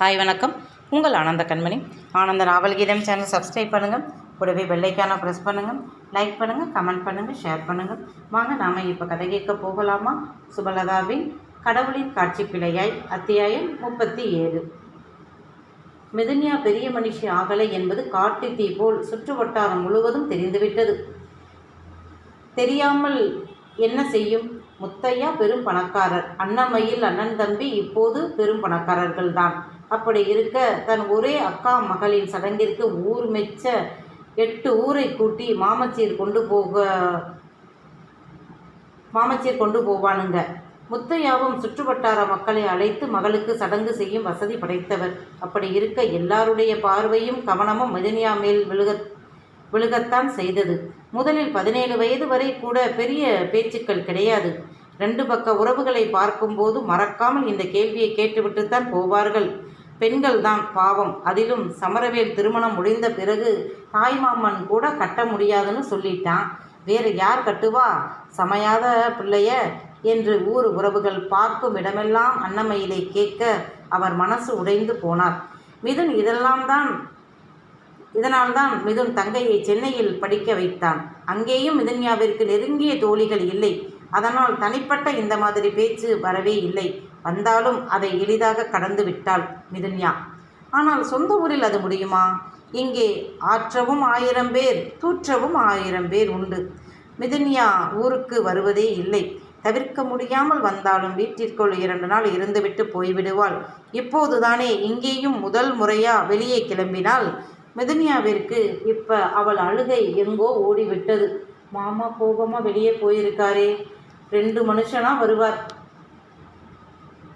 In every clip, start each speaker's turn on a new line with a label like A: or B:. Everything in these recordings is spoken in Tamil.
A: ஹாய் வணக்கம். உங்கள் ஆனந்த கண்மணி. ஆனந்த நாவல் கீதம் சேனல் சப்ஸ்கிரைப் பண்ணுங்கள் கூடவே வெள்ளைக்கான ப்ரெஸ் பண்ணுங்கள் லைக் பண்ணுங்கள் கமெண்ட் பண்ணுங்கள் ஷேர் பண்ணுங்கள் வாங்க நாம் இப்போ கதை கேட்க போகலாமா? சுபலதாவின் கடவுளின் காட்சி பிழையாய் அத்தியாயம் முப்பத்தி ஏழு. மிதுன்யா பெரிய மனுஷி ஆகலை என்பது காட்டு தீ போல் சுற்று வட்டாரம் முழுவதும் தெரிந்துவிட்டது. தெரியாமல் என்ன செய்யும்? முத்தையா பெரும் பணக்காரர். அண்ணமையில் அண்ணன் தம்பி இப்போது பெரும் பணக்காரர்கள்தான். அப்படி இருக்க தன் ஒரே அக்கா மகளின் சடங்கிற்கு ஊர் மெச்ச எட்டு ஊரை கூட்டி மாமச்சீர் கொண்டு போக மாமச்சீர் கொண்டு போவானுங்க. முத்தையாவும் சுற்றுவட்டார மக்களை அழைத்து மகளுக்கு சடங்கு செய்யும் வசதி படைத்தவர். அப்படி இருக்க எல்லாருடைய பார்வையும் கவனமும் மதினியா மேல் விழுக விழுகத்தான் செய்தது. முதலில் பதினேழு வயது வரை கூட பெரிய பேச்சுக்கள் கிடையாது. ரெண்டு பக்க உறவுகளை பார்க்கும்போது மறக்காமல் இந்த கேள்வியை கேட்டுவிட்டுத்தான் போவார்கள். பெண்கள் தான் பாவம். அதிலும் சமரவேல் திருமணம் முடிந்த பிறகு தாய்மாமன் கூட கட்ட முடியாதுன்னு சொல்லிட்டான். வேறு யார் கட்டுவா? சமையாத பிள்ளைய? என்று ஊர் உறவுகள் பார்க்கும் இடமெல்லாம் அன்னமையிலே கேட்க அவர் மனசு உடைந்து போனார். மிதுன் இதெல்லாம் தான் இதனால்தான் மிதுன் தங்கையை சென்னையில் படிக்க வைத்தான். அங்கேயும் மிதுன்யாவிற்கு நெருங்கிய தோழிகள் இல்லை. அதனால் தனிப்பட்ட இந்த மாதிரி பேச்சு வரவே இல்லை. வந்தாலும் அதை எளிதாக கடந்து விட்டாள் மிதுன்யா. ஆனால் சொந்த ஊரில் அது முடியுமா? இங்கே ஆற்றவும் ஆயிரம் பேர் தூற்றவும் ஆயிரம் பேர் உண்டு. மிதுன்யா ஊருக்கு வருவதே இல்லை. தவிர்க்க முடியாமல் வந்தாலும் வீட்டிற்குள் இரண்டு நாள் இருந்துவிட்டு போய்விடுவாள் இப்போதுதானே இங்கேயும் முதல் முறையா வெளியே கிளம்பினால் மிதுனியாவிற்கு இப்போ அவள் அழுகை எங்கோ ஓடிவிட்டது. மாமா கோபமாக வெளியே போயிருக்காரே. ரெண்டு மனுஷனாக வருவார்.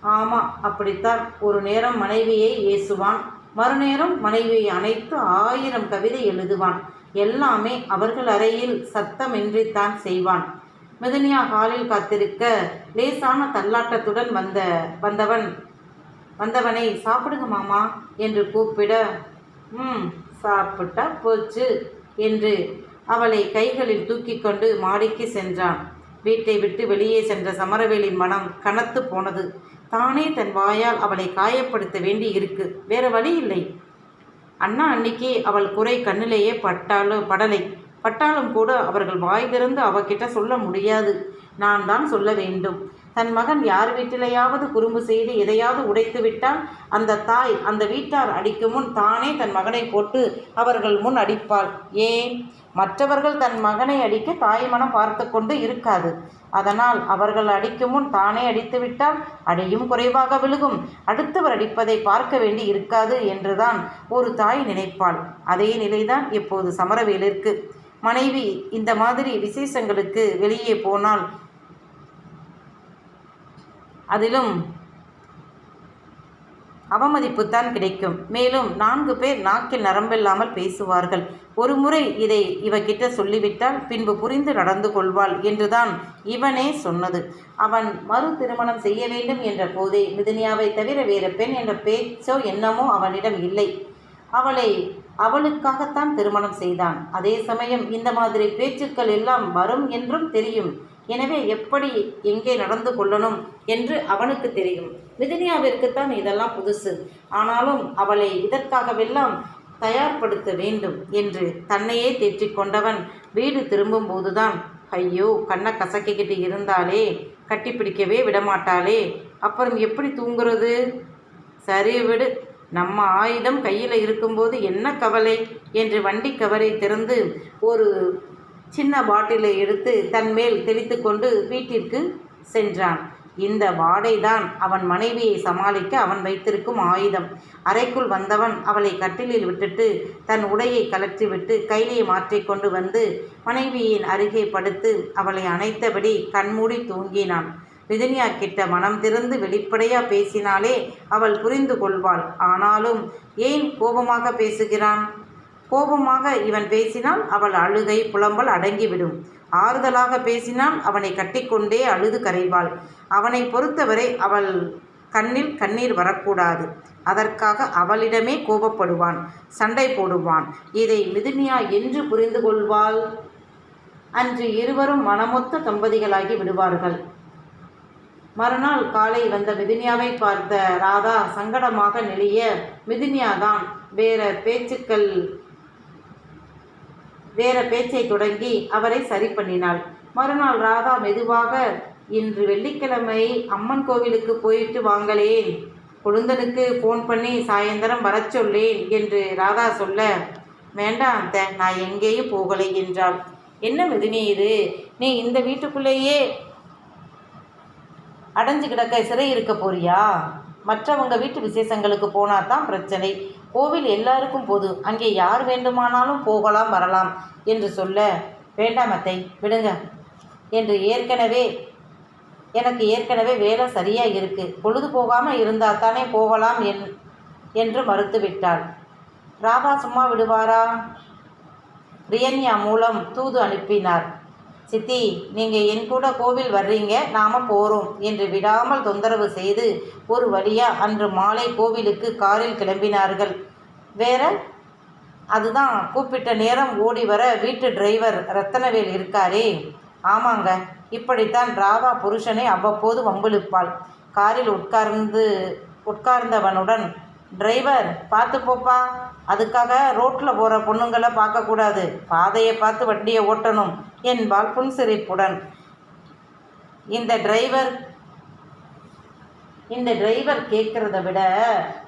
A: ஆமாம் அப்படித்தான். ஒரு நேரம் மனைவியை ஏசுவான் மறுநேரம் மனைவியை அணைத்து ஆயிரம் கவிதை எழுதுவான். எல்லாமே அவர்கள் அறையில் சத்தமின்றித்தான் செய்வான். மிதனியா ஹாலில் காத்திருக்க லேசான தள்ளாட்டத்துடன் வந்த வந்தவன் வந்தவனை சாப்பிடுங்க மாமா என்று கூப்பிட ம் சாப்பிட்டா போச்சு என்று அவளை கைகளில் தூக்கி கொண்டு மாடிக்கு சென்றான். வீட்டை விட்டு வெளியே சென்ற சமரவேலின் மனம் கனத்து போனது. தானே தன் வாயால் அவளை காயப்படுத்த வேண்டி இருக்கு. வேற வழி இல்லை. அண்ணா அன்னைக்கு அவள் குறை கண்ணிலேயே பட்டாலும் படலை. பட்டாலும் கூட அவர்கள் வாய் திறந்து அவகிட்ட சொல்ல முடியாது. நான் தான் சொல்ல வேண்டும். தன் மகன் யார் வீட்டிலேயாவது குறும்பு செய்து எதையாவது உடைத்து விட்டால் அந்த தாய் அந்த வீட்டார் அடிக்கும் முன் தானே தன் மகனை போட்டு அவர்கள் முன் அடிப்பாள். ஏன்? மற்றவர்கள் தன் மகனை அடிக்க தாய் மனம் பார்த்து கொண்டு இருக்காது. அதனால் அவர்கள் அடிக்கும் முன் தானே அடித்து விட்டால் அடியும் குறைவாக விழுகும். அடுத்தவர் அடிப்பதை பார்க்க வேண்டி இருக்காது என்றுதான் ஒரு தாய் நினைப்பாள். அதே நிலைதான் இப்போது சமரவேலிற்கு. மனைவி இந்த மாதிரி விசேஷங்களுக்கு வெளியே போனால் அதிலும் அவமதிப்புத்தான் கிடைக்கும். மேலும் நான்கு பேர் நாக்கில் நரம்பில்லாமல் பேசுவார்கள். ஒரு முறை இதை இவகிட்ட சொல்லிவிட்டால் பின்பு புரிந்து நடந்து கொள்வாள் என்றுதான் இவனே சொன்னது. அவன் மறு திருமணம் செய்ய வேண்டும் என்ற போதே மிதுனியாவை தவிர வேறு பெண் என்ற பேச்சோ என்னமோ அவனிடம் இல்லை. அவளை அவளுக்காகத்தான் திருமணம் செய்தான். அதே சமயம் இந்த மாதிரி பேச்சுக்கள் எல்லாம் வரும் என்றும் தெரியும். எனவே எப்படி எங்கே நடந்து கொள்ளணும் என்று அவனுக்கு தெரியும். மிதினியாவிற்குத்தான் இதெல்லாம் புதுசு. ஆனாலும் அவளை இதற்காகவெல்லாம் தயார்படுத்த வேண்டும் என்று தன்னையே தேற்றிக்கொண்டவன் வீடு திரும்பும்போதுதான் ஐயோ கண்ணை கசக்கிக்கிட்டு இருந்தாலே கட்டிப்பிடிக்கவே விடமாட்டாளே அப்புறம் எப்படி தூங்குறது? சரி விடு நம்ம ஆயுதம் கையில் இருக்கும்போது என்ன கவலை? என்று வண்டி கவரை திறந்து ஒரு சின்ன பாட்டிலை எடுத்து தன் மேல் தெளித்து கொண்டு வீட்டிற்கு சென்றான். இந்த வாடைதான் அவன் மனைவியை சமாளிக்க அவன் வைத்திருக்கும் ஆயுதம். அறைக்குள் வந்தவன் அவளை கட்டிலில் விட்டுட்டு தன் உடையை கலற்றிவிட்டு கைலியை மாற்றிக்கொண்டு வந்து மனைவியின் அருகே படுத்து அவளை அணைத்தபடி கண்மூடி தூங்கினான். மிதுனியா கிட்ட மனம் திறந்து வெளிப்படையா பேசினாலே அவள் புரிந்து கொள்வாள். ஆனாலும் ஏன் கோபமாக பேசுகிறான்? கோபமாக இவன் பேசினால் அவள் அழுகை புலம்பல் அடங்கிவிடும். ஆறுதலாக பேசினால் அவனை கட்டிக்கொண்டே அழுது கரைவாள். அவனை பொறுத்தவரை அவள் கண்ணில் கண்ணீர் வரக்கூடாது. அதற்காக அவளிடமே கோபப்படுவான் சண்டை போடுவான். இதை மிதுனியா என்று புரிந்து கொள்வாள்? அன்று இருவரும் மனமொத்த தம்பதிகளாகி விடுவார்கள். மறுநாள் காலை வந்த மிதுனியாவை பார்த்த ராதா சங்கடமாக நெளிய மிதுனியா தான் வேற பேச்சுக்கள் வேற பேச்சை தொடங்கி அவரை சரி பண்ணினாள். மறுநாள் ராதா மெதுவாக இன்று வெள்ளிக்கிழமை அம்மன் கோவிலுக்கு போயிட்டு வாங்களேன். கொழுந்தனுக்கு ஃபோன் பண்ணி சாயந்தரம் வரச் சொல்லேன் என்று ராதா சொல்ல வேண்டாம் அந்த நான் எங்கேயும் போகலை என்றாள். என்ன மெதுனி இது? நீ இந்த வீட்டுக்குள்ளேயே அடைஞ்சு கிடக்க சிறை இருக்க போறியா? மற்றவங்க வீட்டு விசேஷங்களுக்கு போனா தான் பிரச்சனை. கோவில் எல்லாருக்கும் போது அங்கே யார் வேண்டுமானாலும் போகலாம் வரலாம் என்று சொல்ல வேண்டாம் அத்தை விடுங்க என்று ஏற்கனவே எனக்கு ஏற்கனவே வேலை சரியாக இருக்கு. பொழுது போகாமல் இருந்தால் தானே போகலாம் என் என்று மறுத்துவிட்டாள் ராதா சும்மா விடுவாரா? ரியன்யா மூலம் தூது அனுப்பினார். சித்தி நீங்கள் என் கூட கோவில் வர்றீங்க நாம் போகிறோம் என்று விடாமல் தொந்தரவு செய்து ஒரு வழியாக அன்று மாலை கோவிலுக்கு காரில் கிளம்பினார்கள். வேற? அதுதான் கூப்பிட்ட நேரம் ஓடி வர வீட்டு டிரைவர் ரத்தனவேல் இருக்காரே. ஆமாங்க இப்படித்தான் ராதா புருஷனை அவ்வப்போது வம்பிழுப்பாள். காரில் உட்கார்ந்து உட்கார்ந்தவனுடன் டிரைவர் பார்த்து போப்பா. அதுக்காக ரோட்டில் போகிற பொண்ணுங்களை பார்க்கக்கூடாது பாதையை பார்த்து வண்டியை ஓட்டணும். என்பாள் புன்சிரிப்புடன். இந்த டிரைவர் இந்த டிரைவர் கேட்குறத விட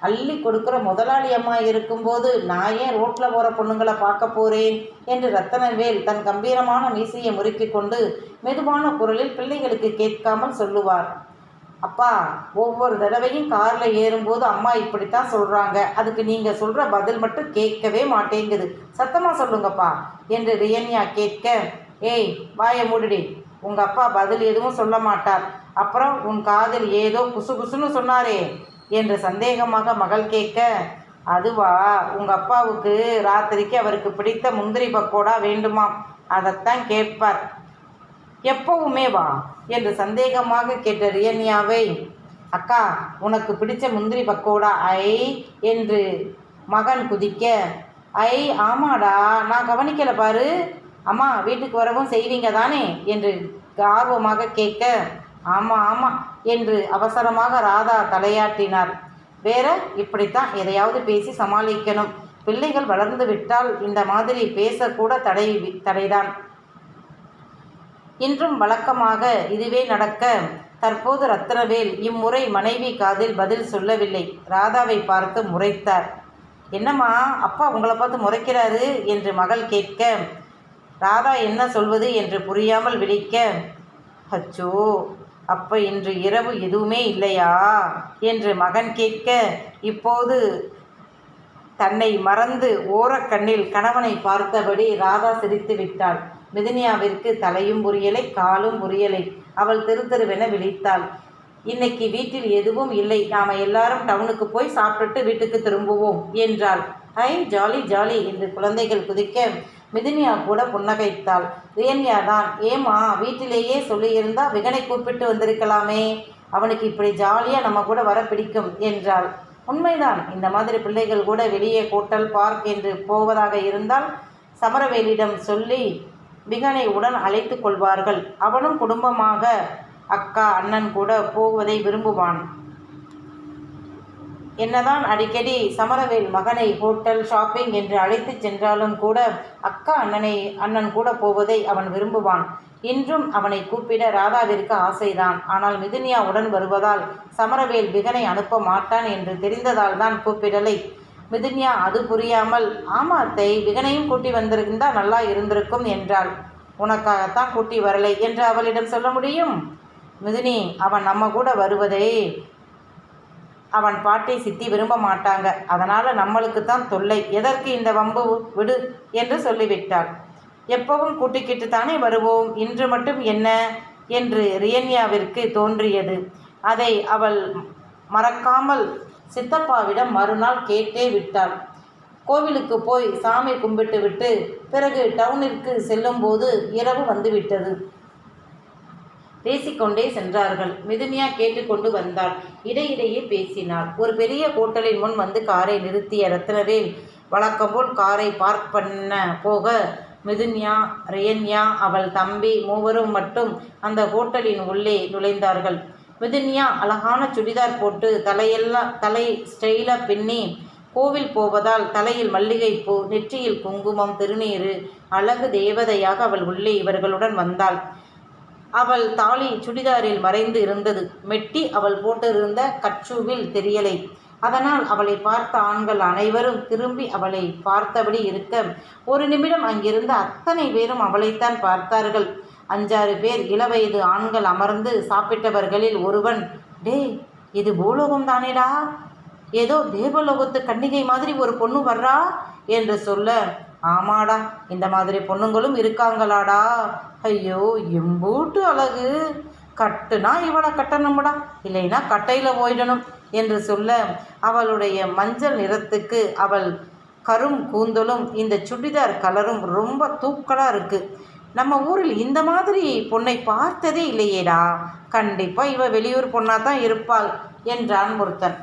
A: அள்ளி கொடுக்குற முதலாளி அம்மா இருக்கும்போது நான் ஏன் ரோட்டில் போகிற பொண்ணுங்களை பார்க்க போகிறேன் என்று ரத்தனவேல் தன் கம்பீரமான மீசையை முறுக்கி கொண்டு மெதுவான குரலில் பிள்ளைகளுக்கு கேட்காமல் சொல்லுவார். அப்பா ஒவ்வொரு தடவையும் காரில் ஏறும்போது அம்மா இப்படித்தான் சொல்கிறாங்க அதுக்கு நீங்கள் சொல்கிற பதில் மட்டும் கேட்கவே மாட்டேங்குது. சத்தமாக சொல்லுங்கப்பா என்று ரியன்யா கேட்க ஏய் வாயை மூடுடி. உங்கள் அப்பா பதில் எதுவும் சொல்ல மாட்டார். அப்புறம் உன் காதில் ஏதோ குசு குசுன்னு சொன்னாரே என்று சந்தேகமாக மகள் கேட்க அதுவா உங்கள் அப்பாவுக்கு ராத்திரிக்கு அவருக்கு பிடித்த முந்திரி பக்கோடா வேண்டுமாம். அதைத்தான் கேட்பார். எப்பவுமே வா என்று சந்தேகமாக கேட்ட ரியன்யாவை அக்கா உனக்கு பிடிச்ச முந்திரி பக்கோடா ஐ என்று மகன் குதிக்க ஐ ஆமாடா நான் கவனிக்கல பாரு. அம்மா வீட்டுக்கு வரவும் செய்வீங்க தானே? என்று ஆர்வமாக கேட்க ஆமாம் ஆமாம் என்று அவசரமாக ராதா தலையாட்டினார். வேற இப்படித்தான் எதையாவது பேசி சமாளிக்கணும். பிள்ளைகள் வளர்ந்து விட்டால் இந்த மாதிரி பேசக்கூட தடை தடைதான். இன்றும் வழக்கமாக இதுவே நடக்க தற்போது ரத்னவேல் இம்முறை மனைவி காதில் பதில் சொல்லவில்லை. ராதாவை பார்த்து முறைத்தார். என்னம்மா அப்பா உங்களை பார்த்து முறைக்கிறாரு என்று மகள் கேட்க ராதா என்ன சொல்வது என்று புரியாமல் விழிக்க அச்சோ அப்ப இன்று இரவு எதுவுமே இல்லையா என்று மகன் கேட்க இப்போது தன்னை மறந்து ஓரக்கண்ணில் கணவனை பார்த்தபடி ராதா சிரித்து விட்டாள். மிதுனியாவிற்கு தலையும் புரியலை காலும் புரியலை அவள் தெரு தெருவென விழித்தாள். இன்னைக்கு வீட்டில் எதுவும் இல்லை. நாம எல்லாரும் டவுனுக்கு போய் சாப்பிட்டுட்டு வீட்டுக்கு திரும்புவோம் என்றாள். ஐ ஜாலி ஜாலி என்று குழந்தைகள் குதிக்க மிதுனியா கூட புன்னகைத்தாள். ரியன்யா தான். ஏமா வீட்டிலேயே சொல்லியிருந்தா விகனை கூப்பிட்டு வந்திருக்கலாமே. அவனுக்கு இப்படி ஜாலியாக நம்ம கூட வர பிடிக்கும் என்றாள். உண்மைதான். இந்த மாதிரி பிள்ளைகள் கூட வெளியே ஹோட்டல் பார்க் என்று போவதாக இருந்தால் சமரவேலிடம் சொல்லி பிகனை உடன் அழைத்து கொள்வார்கள். அவனும் குடும்பமாக அக்கா அண்ணன் கூட போவதை விரும்புவான். என்னதான் அடிக்கடி சமரவேல் மகனை ஹோட்டல் ஷாப்பிங் என்று அழைத்துச் சென்றாலும் கூட அக்கா அண்ணனை அண்ணன் கூட போவதை அவன் விரும்புவான். இன்றும் அவனை கூப்பிட ராதாவிற்கு ஆசைதான். ஆனால் மிதுனியா உடன் வருவதால் சமரவேல் விகனை அனுப்ப மாட்டான் என்று தெரிந்ததால் தான் கூப்பிடலை. மிதுன்யா அது புரியாமல் ஆமா அத்தை விகனையும் கூட்டி வந்திருந்தா நல்லா இருந்திருக்கும் என்றாள். உனக்காகத்தான் கூட்டி வரலை என்று அவளிடம் சொல்ல முடியும்? மிதுனி அவன் நம்ம கூட வருவதை. அவன் பாட்டை சித்தி விரும்ப மாட்டாங்க. அதனால் நம்மளுக்கு தான் தொல்லை. எதற்கு இந்த வம்பு விடு என்று சொல்லிவிட்டாள். எப்பவும் கூட்டிக்கிட்டு தானே வருவோம்? இன்று மட்டும் என்ன? என்று ரியன்யாவிற்கு தோன்றியது. அதை அவள் மறக்காமல் சித்தப்பாவிடம் மறுநாள் கேட்டே விட்டாள் கோவிலுக்கு போய் சாமி கும்பிட்டு விட்டு பிறகு டவுனிற்கு செல்லும்போது இரவு வந்துவிட்டது. பேசிக்கொண்டே சென்றார்கள். மிதுமியா கேட்டுக்கொண்டு வந்தாள் இடையிடையே பேசினாள். ஒரு பெரிய ஹோட்டலின் முன் வந்து காரை நிறுத்திய ரத்னவேல் வழக்கம்போல் காரை பார்க் பண்ண போக மிதுன்யா ரியன்யா அவள் தம்பி மூவரும் மட்டும் அந்த ஹோட்டலின் உள்ளே நுழைந்தார்கள். மிதுன்யா அழகான சுடிதார் போட்டு தலையெல்லாம் தலை ஸ்டைலாக பின்னி கோவில் போவதால் தலையில் மல்லிகைப்பூ நெற்றியில் குங்குமம் திருநீறு அழகு தேவதையாக அவள் உள்ளே இவர்களுடன் வந்தாள். அவள் தாலி சுடிதாரில் மறைந்து இருந்தது. மெட்டி அவள் போட்டிருந்த கச்சூவில் தெரியலை. அதனால் அவளை பார்த்த ஆண்கள் அனைவரும் திரும்பி அவளை பார்த்தபடி இருக்க ஒரு நிமிடம் அங்கிருந்த அத்தனை பேரும் அவளைத்தான் பார்த்தார்கள். அஞ்சாறு பேர் இளவயது ஆண்கள் அமர்ந்து சாப்பிட்டவர்களில் ஒருவன் டேய் இது பூலோகம் தானேடா ஏதோ தேவலோகத்து கன்னிகை மாதிரி ஒரு பொண்ணு வர்றா? என்று சொல்ல ஆமாடா இந்த மாதிரி பொண்ணுங்களும் இருக்காங்களாடா. ஐயோ எம்பூட்டு அழகு. கட்டுனா இவளை கட்டணும்டா இல்லைன்னா கட்டையில் போயிடணும் என்று சொல்ல அவளுடைய மஞ்சள் நிறத்துக்கு அவள் கரும் கூந்தலும் இந்த சுடிதார் கலரும் ரொம்ப தூக்கலாக இருக்குது நம்ம ஊரில் இந்த மாதிரி பொண்ணை பார்த்ததே இல்லையேடா. கண்டிப்பாக இவ வெளியூர் பொண்ணாக தான் இருப்பாள் என்றான் ஒருத்தன்